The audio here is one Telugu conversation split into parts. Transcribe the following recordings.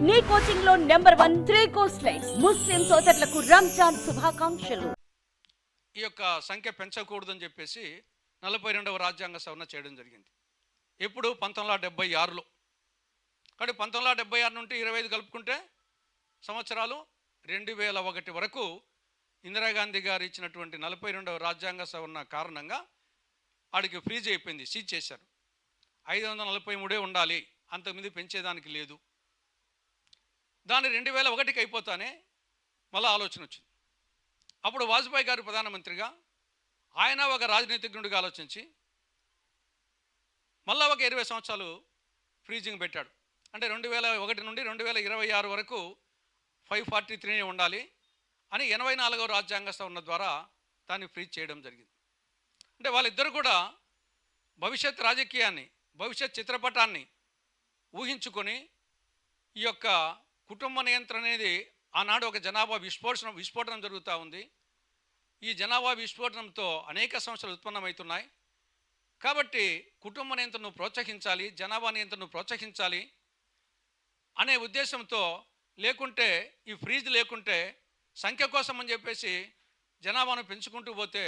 నీ కోచింగ్లో number one three course line ముస్లిం సోదరులకు రంజాన్ శుభాకాంక్షలు. ఈ యొక్క సంఖ్య పెంచకూడదని చెప్పేసి నలభై రెండవ రాజ్యాంగ సవరణ చేయడం జరిగింది. ఎప్పుడు పంతొమ్మిది వందల డెబ్బై ఆరులో. కాబట్టి పంతొమ్మిది వందల డెబ్బై ఆరు నుండి ఇరవై ఐదు కలుపుకుంటే సంవత్సరాలు రెండు వేల ఒకటి వరకు ఇందిరాగాంధీ గారు ఇచ్చినటువంటి నలభై రెండవ రాజ్యాంగ సవరణ కారణంగా వాడికి ఫ్రీజ్ అయిపోయింది సీజ్ చేశారు. ఐదు వందల నలభై మూడే ఉండాలి అంతకుమింది పెంచేదానికి లేదు. దాన్ని రెండు వేల ఒకటికి అయిపోతానే మళ్ళీ ఆలోచన వచ్చింది. అప్పుడు వాజ్పేయి గారు ప్రధానమంత్రిగా ఆయన ఒక రాజనీతిజ్ఞుడిగా ఆలోచించి మళ్ళా ఒక ఇరవై సంవత్సరాలు ఫ్రీజింగ్ పెట్టాడు. అంటే రెండు వేల ఒకటి నుండి రెండు వేల ఇరవై ఆరు వరకు ఫైవ్ ఫార్టీ త్రీ ఉండాలి అని ఎనభై నాలుగవ రాజ్యాంగ సవరణ ద్వారా దాన్ని ఫ్రీజ్ చేయడం జరిగింది. అంటే వాళ్ళిద్దరు కూడా భవిష్యత్ రాజకీయాన్ని భవిష్యత్ చిత్రపటాన్ని ఊహించుకొని ఈ యొక్క కుటుంబ నియంత్రణ అనేది ఆనాడు ఒక జనాభా విస్ఫోటనం విస్ఫోటనం జరుగుతూ ఉంది. ఈ జనాభా విస్ఫోటనంతో అనేక సమస్యలు ఉత్పన్నమవుతున్నాయి. కాబట్టి కుటుంబ నియంత్రణను ప్రోత్సహించాలి జనాభా నియంత్రణను ప్రోత్సహించాలి అనే ఉద్దేశంతో లేకుంటే ఈ ఫ్రీజ్ లేకుంటే సంఖ్య కోసం అని చెప్పేసి జనాభాను పెంచుకుంటూ పోతే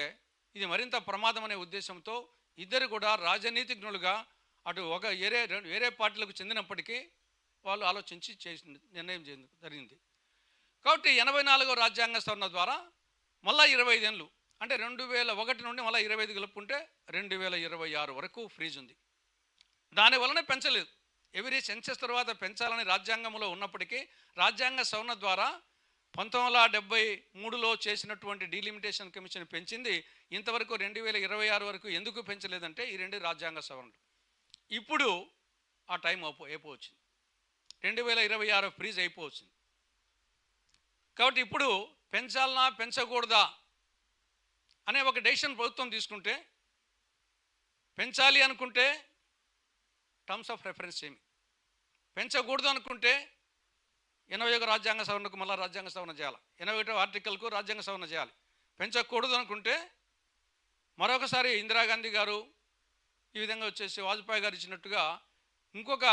ఇది మరింత ప్రమాదం అనే ఉద్దేశంతో ఇద్దరు కూడా రాజనీతిజ్ఞులుగా అటు ఒక వేరే వేరే పార్టీలకు చెందినప్పటికీ వాళ్ళు ఆలోచించి చేసిన నిర్ణయం చేయడం జరిగింది. కాబట్టి ఎనభై నాలుగో రాజ్యాంగ సవరణ ద్వారా మళ్ళా ఇరవై ఐదేళ్ళు అంటే రెండు వేల ఒకటి నుండి మళ్ళీ ఇరవై ఐదు కలుపుకుంటే రెండు వేల ఇరవై ఆరు వరకు ఫ్రీజ్ ఉంది. దాని వలన పెంచలేదు. ఎవరీ సెన్సెస్ తర్వాత పెంచాలని రాజ్యాంగంలో ఉన్నప్పటికీ రాజ్యాంగ సవరణ ద్వారా పంతొమ్మిది వందల డెబ్బై మూడులో చేసినటువంటి డీలిమిటేషన్ కమిషన్ పెంచింది. ఇంతవరకు రెండు వేల ఇరవై ఆరు వరకు ఎందుకు పెంచలేదంటే ఈ రెండు రాజ్యాంగ సవరణలు. ఇప్పుడు ఆ టైం అయిపో అయిపోవచ్చింది. రెండు వేల ఇరవై ఆరు ఫ్రీజ్ అయిపోవచ్చింది. కాబట్టి ఇప్పుడు పెంచాలనా పెంచకూడదా అనే ఒక డెసిషన్ ప్రభుత్వం తీసుకుంటే పెంచాలి అనుకుంటే టర్మ్స్ ఆఫ్ రెఫరెన్స్ ఏమి? పెంచకూడదు అనుకుంటే ఎనభై ఒక రాజ్యాంగ సవరణకు మళ్ళీ రాజ్యాంగ సవరణ చేయాలి. ఎనభై ఒకటో ఆర్టికల్కు రాజ్యాంగ సవరణ చేయాలి. పెంచకూడదు అనుకుంటే మరొకసారి ఇందిరాగాంధీ గారు ఈ విధంగా వచ్చేసి వాజ్పేయి గారు ఇచ్చినట్టుగా ఇంకొక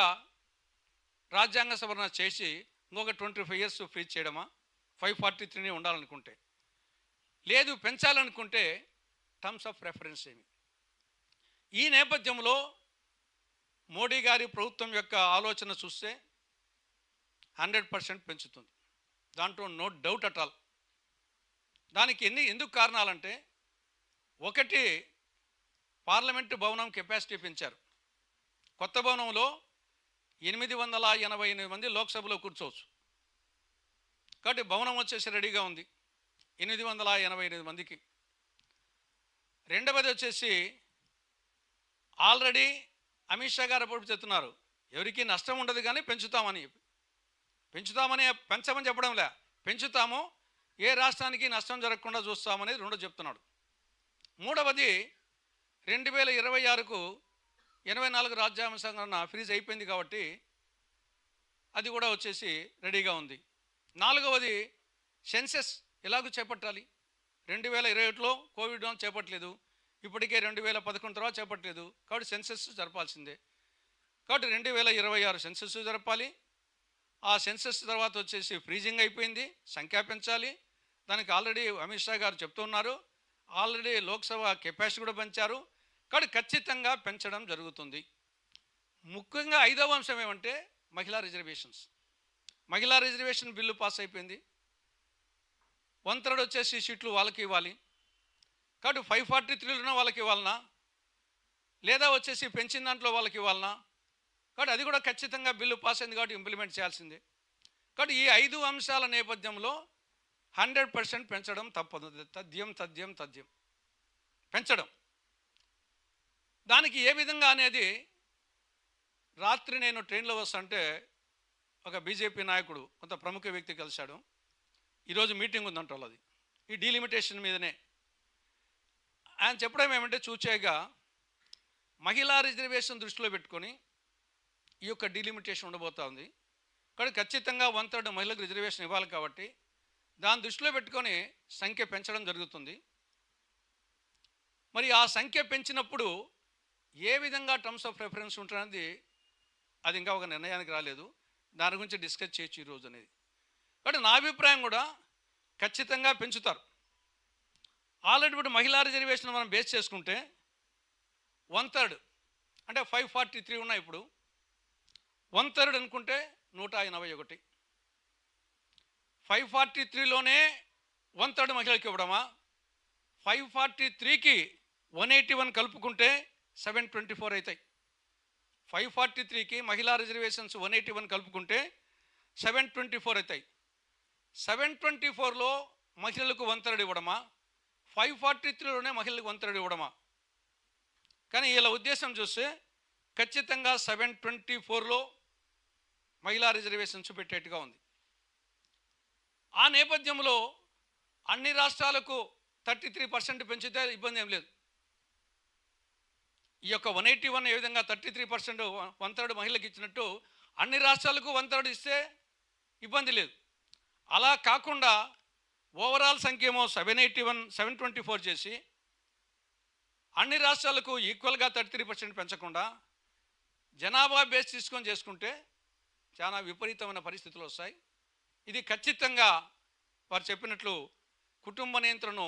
రాజ్యాంగ సవరణ చేసి ఇంకొక ట్వంటీ ఫైవ్ ఇయర్స్ ఫ్రీజ్ చేయడమా? ఫైవ్ ఫార్టీ త్రీనే ఉండాలనుకుంటే. లేదు పెంచాలనుకుంటే టర్మ్స్ ఆఫ్ రెఫరెన్స్ ఏమి? ఈ నేపథ్యంలో మోడీ గారి ప్రభుత్వం యొక్క ఆలోచన చూస్తే హండ్రెడ్ పర్సెంట్ పెంచుతుంది. దాంట్లో నో డౌట్ అట్ ఆల్ దానికి ఎన్ని ఎందుకు కారణాలంటే ఒకటి పార్లమెంటు భవనం కెపాసిటీ పెంచారు. కొత్త భవనంలో ఎనిమిది వందల ఎనభై ఎనిమిది మంది లోక్సభలో కూర్చోవచ్చు. కాబట్టి భవనం వచ్చేసి రెడీగా ఉంది. ఎనిమిది వందల ఎనభై ఎనిమిది మందికి. రెండవది వచ్చేసి ఆల్రెడీ అమిత్ షా గారు అప్పుడు చెప్తున్నారు ఎవరికి నష్టం ఉండదు కానీ పెంచుతామని చెప్పి. పెంచుతామని పెంచమని చెప్పడం లే. పెంచుతాము. ఏ రాష్ట్రానికి నష్టం జరగకుండా చూస్తామనేది రెండో చెప్తున్నాడు. మూడవది రెండు వేల ఇరవై ఆరుకు ఎనభై నాలుగు రాజ్యాంగ సంఘటన ఫ్రీజ్ అయిపోయింది కాబట్టి అది కూడా వచ్చేసి రెడీగా ఉంది. నాలుగవది సెన్సెస్ ఎలాగో చేపట్టాలి? రెండు వేల ఇరవై ఒకటిలో కోవిడ్ చేపట్టలేదు. ఇప్పటికే రెండు వేల పదకొండు తర్వాత చేపట్టలేదు. కాబట్టి సెన్సెస్ జరపాల్సిందే. కాబట్టి రెండు వేల ఇరవై ఆరు సెన్సెస్ జరపాలి. ఆ సెన్సెస్ తర్వాత వచ్చేసి ఫ్రీజింగ్ అయిపోయింది. సంఖ్య పెంచాలి. దానికి ఆల్రెడీ అమిత్ షా గారు చెప్తున్నారు. ఆల్రెడీ లోక్సభ కెపాసిటీ కూడా పెంచారు. కాదు ఖచ్చితంగా పెంచడం జరుగుతుంది. ముఖ్యంగా ఐదవ అంశం ఏమంటే మహిళా రిజర్వేషన్స్. మహిళా రిజర్వేషన్ బిల్లు పాస్ అయిపోయింది. వన్ థర్డ్ వచ్చేసి సీట్లు వాళ్ళకి ఇవ్వాలి. కాబట్టి ఫైవ్ ఫార్టీ త్రీలోనే వాళ్ళకి ఇవ్వాలనా? లేదా వచ్చేసి పెంచిన దాంట్లో వాళ్ళకి ఇవ్వాలనా? కాబట్టి అది కూడా ఖచ్చితంగా బిల్లు పాస్ అయింది కాబట్టి ఇంప్లిమెంట్ చేయాల్సిందే. కాబట్టి ఈ ఐదు అంశాల నేపథ్యంలో హండ్రెడ్ పర్సెంట్ పెంచడం తప్పదు. తథ్యం తథ్యం తథ్యం పెంచడం. దానికి ఏ విధంగా అనేది రాత్రి నేను ట్రైన్లో వస్తుంటే ఒక బీజేపీ నాయకుడు కొంత ప్రముఖ వ్యక్తి కలిశాడు. ఈరోజు మీటింగ్ ఉందంట వాళ్ళది. ఈ డీలిమిటేషన్ మీదనే. ఆయన చెప్పడం ఏమంటే చూచేగా మహిళా రిజర్వేషన్ దృష్టిలో పెట్టుకొని ఈ యొక్క డీలిమిటేషన్ ఉండబోతా ఉంది. కానీ ఖచ్చితంగా వన్ థర్డ్ మహిళలకు రిజర్వేషన్ ఇవ్వాలి కాబట్టి దాని దృష్టిలో పెట్టుకొని సంఖ్య పెంచడం జరుగుతుంది. మరి ఆ సంఖ్య పెంచినప్పుడు ఏ విధంగా టర్మ్స్ ఆఫ్ రెఫరెన్స్ ఉంటుందనేది అది ఇంకా ఒక నిర్ణయానికి రాలేదు. దాని గురించి డిస్కస్ చేయొచ్చు ఈరోజు అనేది. కాబట్టి నా అభిప్రాయం కూడా ఖచ్చితంగా పెంచుతారు. ఆల్రెడీ ఇప్పుడు మహిళా రిజర్వేషన్ మనం బేస్ చేసుకుంటే వన్ థర్డ్ అంటే ఫైవ్ ఫార్టీ త్రీ ఉన్నాయి ఇప్పుడు. వన్ థర్డ్ అనుకుంటే నూట ఎనభై ఒకటి. ఫైవ్ ఫార్టీ త్రీలోనే వన్ థర్డ్ మహిళలకు ఇవ్వడమా? ఫైవ్ ఫార్టీ త్రీకి వన్ ఎయిటీ వన్ కలుపుకుంటే సెవెన్ ట్వంటీ ఫోర్ అవుతాయి ఫైవ్ ఫార్టీ త్రీకి మహిళా రిజర్వేషన్స్ వన్ ఎయిటీ వన్ కలుపుకుంటే సెవెన్ ట్వంటీ ఫోర్ అవుతాయి సెవెన్ ట్వంటీ ఫోర్లో మహిళలకు వంతరడు ఇవ్వడమా? ఫైవ్ ఫార్టీ త్రీలోనే మహిళలకు వంతరడు ఇవ్వడమా? కానీ వీళ్ళ ఉద్దేశం చూస్తే ఖచ్చితంగా సెవెన్ ట్వంటీ ఫోర్లో మహిళా రిజర్వేషన్స్ పెట్టేట్టుగా ఉంది. ఆ నేపథ్యంలో అన్ని రాష్ట్రాలకు థర్టీ త్రీ పర్సెంట్ పెంచితే ఇబ్బంది ఏం లేదు. ఈ యొక్క వన్ ఎయిటీ వన్ ఏ విధంగా thirty three percent one third మహిళలకు ఇచ్చినట్టు అన్ని రాష్ట్రాలకు వన్ థర్డ్ ఇస్తే ఇబ్బంది లేదు. అలా కాకుండా ఓవరాల్ సంఖ్య ఏమో seven eighty one seven twenty four చేసి అన్ని రాష్ట్రాలకు ఈక్వల్గా థర్టీ త్రీ పర్సెంట్ పెంచకుండా జనాభా బేస్ తీసుకొని చేసుకుంటే చాలా విపరీతమైన పరిస్థితులు వస్తాయి. ఇది ఖచ్చితంగా వారు చెప్పినట్లు కుటుంబ నియంత్రణను